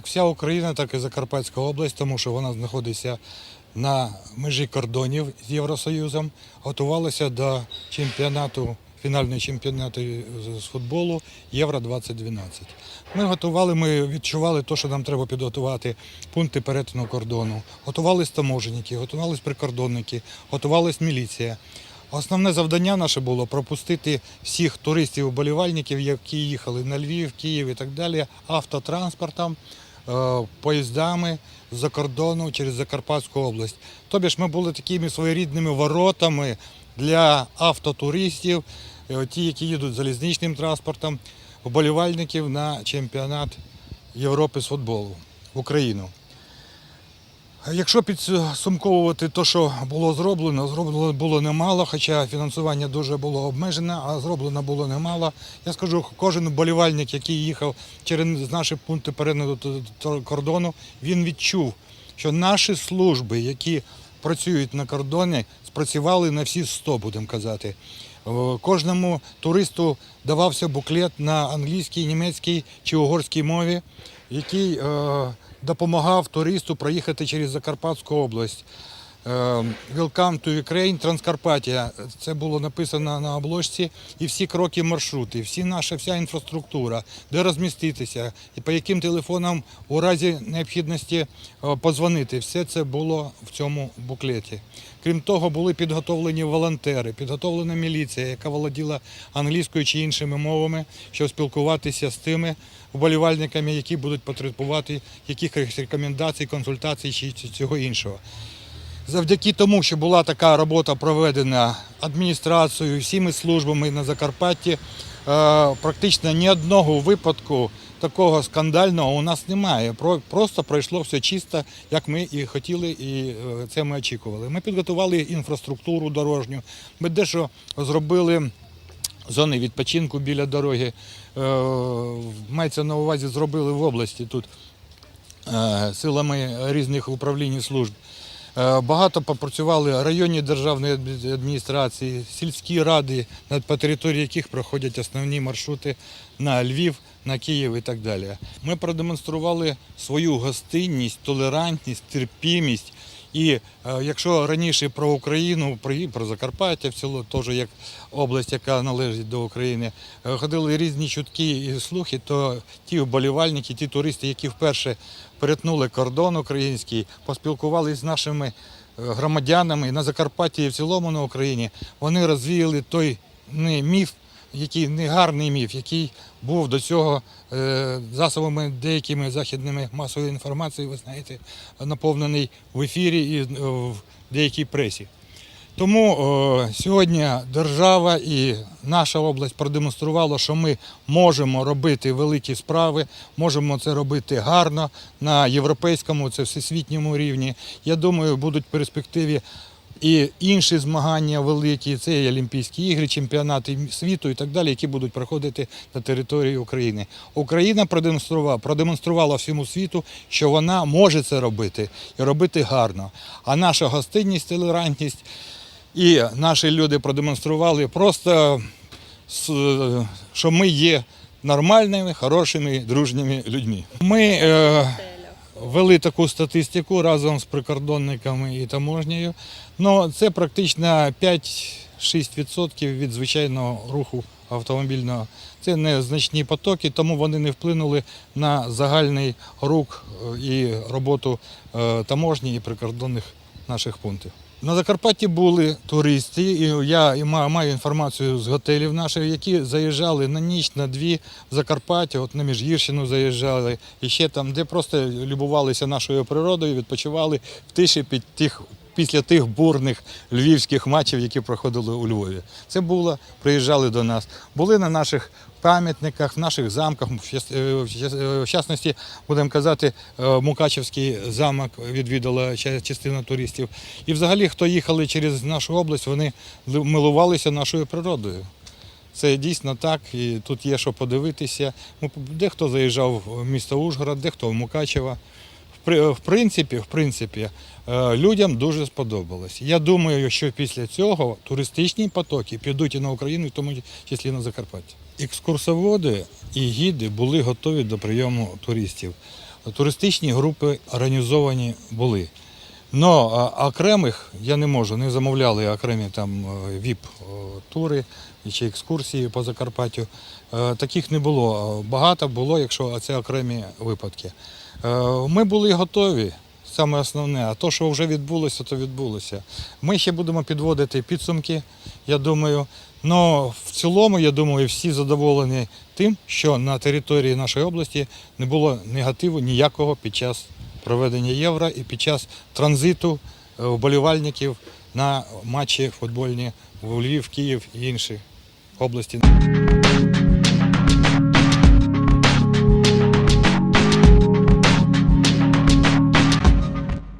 як вся Україна, так і Закарпатська область, тому що вона знаходиться на межі кордонів з Євросоюзом, готувалася до чемпіонату, фінального чемпіонату з футболу Євро 2012. Ми готували, ми відчували те, що нам треба підготувати пункти перетину кордону. Готувались таможенники, готувались прикордонники, готувалась міліція. Основне завдання наше було пропустити всіх туристів-вболівальників, які їхали на Львів, Київ і так далі, автотранспортом, поїздами з-за кордону через Закарпатську область. Тобі ж ми були такими своєрідними воротами для автотуристів, е, ті, які їдуть залізничним транспортом, вболівальників на чемпіонат Європи з футболу в Україну. Якщо підсумковувати те, що було зроблено, зроблено було немало, хоча фінансування дуже було обмежене, а зроблено було немало. Я скажу, кожен вболівальник, який їхав через наші пункти перетину кордону, він відчув, що наші служби, які працюють на кордоні, спрацювали на всі 100, будемо казати. Кожному туристу давався буклет на англійській, німецькій чи угорській мові, який е, допомагав туристу проїхати через Закарпатську область. Е, Welcome to Ukraine, Транскарпатія. Це було написано на обложці. І всі кроки маршрути, всі наша вся інфраструктура, де розміститися, і по яким телефонам у разі необхідності е, позвонити. Все це було в цьому буклеті. Крім того, були підготовлені волонтери, підготовлена міліція, яка володіла англійською чи іншими мовами, щоб спілкуватися з тими вболівальниками, які будуть потребувати якихось рекомендацій, консультацій чи цього іншого. Завдяки тому, що була така робота проведена адміністрацією, всіми службами на Закарпатті, е, практично ні одного випадку такого скандального у нас немає. Просто пройшло все чисто, як ми і хотіли, і е, це ми очікували. Ми підготували інфраструктуру дорожню, ми дещо зробили. Зони відпочинку біля дороги. Е, Мається на увазі, зробили в області тут силами різних управлінь і служб. Е, Багато попрацювали районні державні адміністрації, сільські ради, по території яких проходять основні маршрути на Львів, на Київ і так далі. Ми продемонстрували свою гостинність, толерантність, терпімість. І е, якщо раніше про Україну, про, Закарпаття в цілому, теж як область, яка належить до України, е, ходили різні чутки і слухи, то ті вболівальники, ті туристи, які вперше перетнули кордон український, поспілкувалися з нашими е, громадянами на Закарпатті і в цілому на Україні, вони розвіяли той не міф, який негарний міф, який був до цього е, засобами деякими західними масової інформації, ви знаєте, наповнений в ефірі і е, в деякій пресі. Тому е, сьогодні держава і наша область продемонструвала, що ми можемо робити великі справи, можемо це робити гарно на європейському, це всесвітньому рівні. Я думаю, будуть в перспективі і інші змагання великі, це і Олімпійські ігри, чемпіонати світу і так далі, які будуть проходити на території України. Україна продемонструвала, продемонструвала всьому світу, що вона може це робити і робити гарно. А наша гостинність, толерантність і наші люди продемонстрували просто, що ми є нормальними, хорошими, дружніми людьми. Ми е, вели таку статистику разом з прикордонниками і таможнею. Ну, це практично 5-6% від звичайного руху автомобільного. Це незначні потоки, тому вони не вплинули на загальний рух е, і роботу е, таможні і прикордонних наших пунктів. На Закарпатті були туристи, і я маю інформацію з готелів наших, які заїжджали на ніч, на дві в Закарпаття, от на Міжгірщину заїжджали, і ще там, де просто любувалися нашою природою, відпочивали в тиші під тих. Після тих бурних львівських матчів, які проходили у Львові, це було, приїжджали до нас. Були на наших пам'ятниках, в наших замках, в е, е, частності, будемо казати, е, Мукачевський замок відвідала частина туристів. І взагалі, хто їхали через нашу область, вони милувалися нашою природою. Це дійсно так, і тут є що подивитися. Дехто заїжджав в місто Ужгород, дехто в Мукачево. В при- В принципі, в принципі, е, людям дуже сподобалось. Я думаю, що після цього туристичні потоки підуть і на Україну, в тому числі на Закарпаття. Екскурсоводи і гіди були готові до прийому туристів. туристичні групи організовані були. Но окремих я не можу, не замовляли окремі там ВІП-тури чи екскурсії по Закарпаттю. Е, Таких не було. Багато було, якщо це окремі випадки. Е, Ми були готові, саме основне, а то, що вже відбулося, то відбулося. Ми ще будемо підводити підсумки, я думаю. Но в цілому, я думаю, всі задоволені тим, що на території нашої області не було негативу ніякого під час проведення євро і під час транзиту е, вболівальників на матчі футбольні в Львів, Київ і інші області.